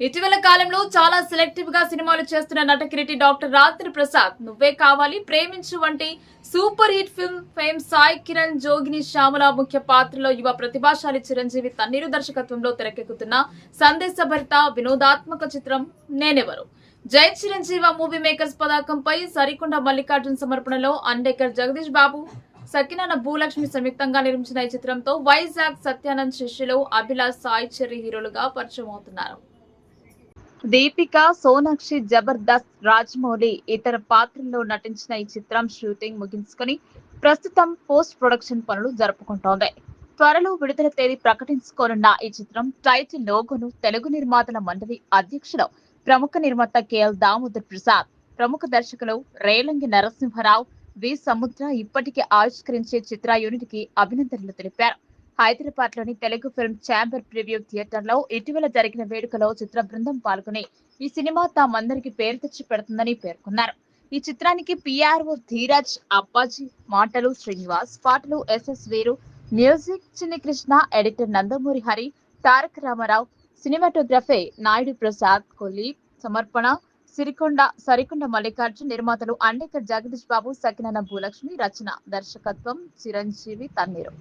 ఇటీవల కాలంలో చాలా సెలెక్టివ్గా సినిమాలు చేస్తున్న నటకిరీటి డాక్టర్ రాత్రి ప్రసాద్ నువ్వే కావాలి ప్రేమించు వంటి super hit film fame Sai Kiran Jogini Shyamala ముఖ్య పాత్రలో యువ ప్రతిభాశాలి చిరంజీవి తన్నీరు దర్శకత్వంలో తెరకెక్కుతున్న సందేశభరిత వినోదాత్మక చిత్రం నేనెవరు? జై చిరంజీవ మూవీ మేకర్స్ పతాకంపై సరికొండ మల్లికార్జున్ సమర్పణలో అండేకర్ జగదీష్ బాబు సకినాన భూలక్ష్మి సంయుక్తంగా నిర్మించిన ఈ చిత్రంతో వైజాగ్ సత్యానంద్ శిష్యులు అభిలాష్ సాయి చెర్రి హీరోలుగా పరిచయం అవుతున్నారు దీపిక సోనాక్షి జబర్దస్త్ రాజమౌళి ఇతర పాత్రల్లో నటించిన ఈ చిత్రం షూటింగ్ ముగించుకొని ప్రస్తుతం పోస్ట్ ప్రొడక్షన్ పనులు జరుపుకుంటోంది. త్వరలో విడుదల తేదీ ప్రకటించుకోనున్న ఈ చిత్రం టైటిల్ లోగోను తెలుగు నిర్మాతల మండలి అధ్యక్షుడు ప్రముఖ నిర్మాత కేఎల్ దామోదర్ ప్రసాద్ ప్రముఖ దర్శకులు రేలంగి నరసింహరావు వి సముద్ర ఇప్పటికే ఆవిష్కరించే చిత్ర యూనిట్కి అభినందనలు తెలిపారు. హైదరాబాద్లోని తెలుగు ఫిల్మ్ ఛాంబర్ ప్రివ్యూ థియేటర్లో ఇటీవల జరిగిన వేడుకలో చిత్ర బృందం పాల్గొని ఈ సినిమా తామందరికి పేరు తెచ్చి పెడుతుందని పేర్కొన్నారు. ఈ చిత్రానికి పిఆర్ఓ ధీరాజ్ అప్పాజీ మాటలు శ్రీనివాస్ పాటలు SS Veeru music Chinni Krishna editor Nandamuri Hari Taraka Ramarao cinematography Naidu Prasad Kolli సమర్పణ సిరికొండ సరికొండ మల్లికార్జున్ నిర్మాతలు అండేకర్ జగదీష్ బాబు సకినన్న భూలక్ష్మి రచన దర్శకత్వం చిరంజీవి తన్నీరు.